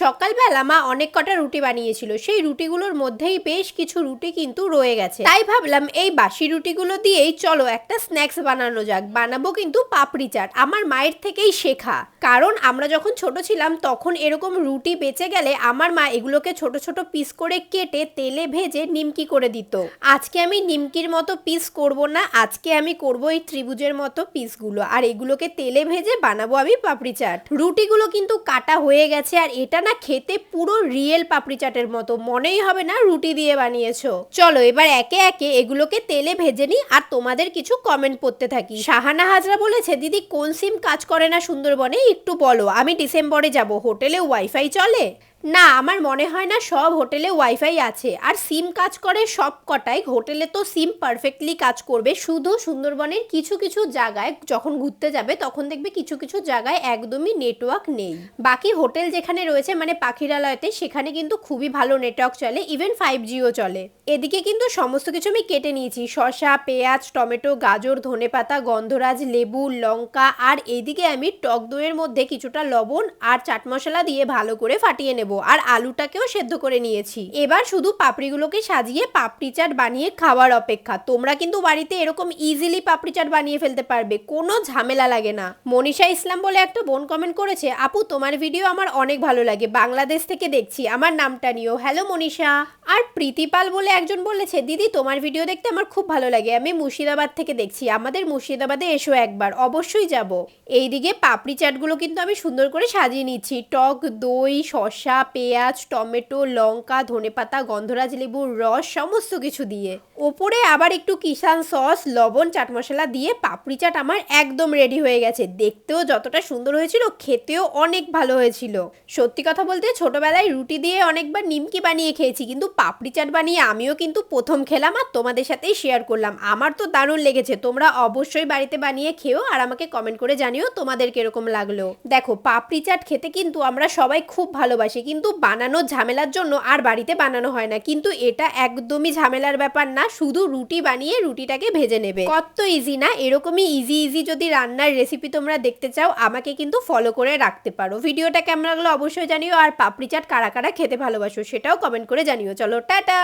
সকালবেলা মা অনেক কটা রুটি বানিয়েছিল। সেই রুটিগুলোর মধ্যেই বেশ কিছু রুটি কিন্তু রয়ে গেছে। তাই ভাবলাম এই বাসি রুটিগুলো দিয়েই চলো একটা স্ন্যাক্স বানানো যাক। বানাবো কিন্তু পাপড়ি চাট। আমার মায়ের থেকেই শেখা। কারণ আমরা যখন ছোট ছিলাম তখন এরকম রুটি বেঁচে গেলে আমার মা এগুলোকে ছোট ছোট পিস করে কেটে তেলে ভেজে নিমকি করে দিত। আজকে আমি নিমকির মতো পিস করব না। আজকে আমি করব এই ত্রিভুজের মতো পিসগুলো। আর এগুলোকে তেলে ভেজে বানাবো আমি পাপড়ি চাট। রুটিগুলো কিন্তু কাটা হয়ে গেছে আর এটা না খেতে পুরো রিয়েল পাপড়ি চাটের মতো। মনেই হবে না রুটি দিয়ে বানিয়েছো। চলো, এবার একে একে এগুলোকে তেলে ভেজে নিই আর তোমাদের কিছু কমেন্ট পড়তে থাকি। শাহানা হাজরা বলেছে, দিদি, কোন সিম কাজ করে না সুন্দরবনে? একটু বলো, আমি ডিসেম্বরে যাব। হোটেলে ওয়াইফাই চলে? না, আমার মনে হয় না সব হোটেলে ওয়াইফাই আছে। আর সিম কাজ করে সব কটাই হোটেলে তো সিম পারফেক্টলি কাজ করবে। শুধু সুন্দরবনের কিছু কিছু জায়গায় যখন ঘুরতে যাবে, তখন দেখবে কিছু কিছু জায়গায় একদমই নেটওয়ার্ক নেই। বাকি হোটেল যেখানে রয়েছে মানে পাখিরালয়তে, সেখানে কিন্তু খুবই ভালো নেটওয়ার্ক চলে। ইভেন ফাইভ জিও চলে। এদিকে কিন্তু সমস্ত কিছু আমি কেটে নিয়েছি। শসা, পেঁয়াজ, টমেটো, গাজর, ধনেপাতা, গন্ধরাজ, লেবু, লঙ্কা আর এদিকে আমি টক দইয়ের মধ্যে কিছুটা লবণ আর চাট মশলা দিয়ে ভালো করে ফাটিয়ে নেব। আর আলুটাকেও সেদ্ধ করে নিয়েছি। এবার শুধু পাপড়িগুলোকে সাজিয়ে পাপড়ি চাট বানিয়ে খাওয়ার অপেক্ষা। তোমরা কিন্তু বাড়িতে এরকম ইজিলি পাপড়ি চাট বানিয়ে ফেলতে পারবে, কোনো ঝামেলা লাগে না। মনীষা ইসলাম বলে একটা বোন কমেন্ট করেছে, আপু, তোমার ভিডিও আমার অনেক ভালো লাগে। বাংলাদেশ থেকে দেখছি, আমার নামটা নিও। হ্যালো মনীষা। আর প্রীতিপাল বলে একজন বলেছে, দিদি, তোমার ভিডিও দেখতে আমার খুব ভালো লাগে। আমি মুর্শিদাবাদ থেকে দেখছি। আমাদের মুর্শিদাবাদে এসো একবার। অবশ্যই যাব। এইদিকে পাপড়ি চাটগুলো কিন্তু আমি সুন্দর করে সাজিয়ে নিচ্ছি। টক দই, শসা, পেঁয়াজ, টমেটো, লঙ্কা, ধনেপাতা, গন্ধরাজ লেবুর রস, সমস্ত কিছু দিয়ে। ওপরে আবার একটু কিষান সস, লবণ, চাট মশলা দিয়ে পাপড়ি চাট আমার একদম রেডি হয়ে গেছে। দেখতেও যতটা সুন্দর হয়েছিল, খেতেও অনেক ভালো হয়েছিল। সত্যি কথা বলতে ছোটবেলায় রুটি দিয়ে অনেকবার নিমকি বানিয়ে খেয়েছি, কিন্তু পাপড়ি চাট বানিয়ে আমিও কিন্তু প্রথম খেলাম আর তোমাদের সাথেই শেয়ার করলাম। আমার তো দারুণ লেগেছে। তোমরা অবশ্যই বাড়িতে বানিয়ে খেও আর আমাকে কমেন্ট করে জানিও তোমাদের কীরকম লাগল। দেখো, পাপড়ি চাট খেতে কিন্তু আমরা সবাই খুব ভালোবাসি, কিন্তু বানানোর ঝামেলার জন্য আর বাড়িতে বানানো হয় না। কিন্তু এটা একদমই ঝামেলার ব্যাপার না, শুধু রুটি বানিয়ে রুটিটাকে ভেজে নেবে। কত ইজি না? এরকমই ইজি ইজি যদি রান্নার রেসিপি তোমরা দেখতে চাও, আমাকে কিন্তু ফলো করে রাখতে পারো। ভিডিওটা কেমন লাগল অবশ্যই জানিও, আর পাপড়ি চাট কারা কারা খেতে ভালোবাসো সেটাও কমেন্ট করে জানিও। চলো, টাটা!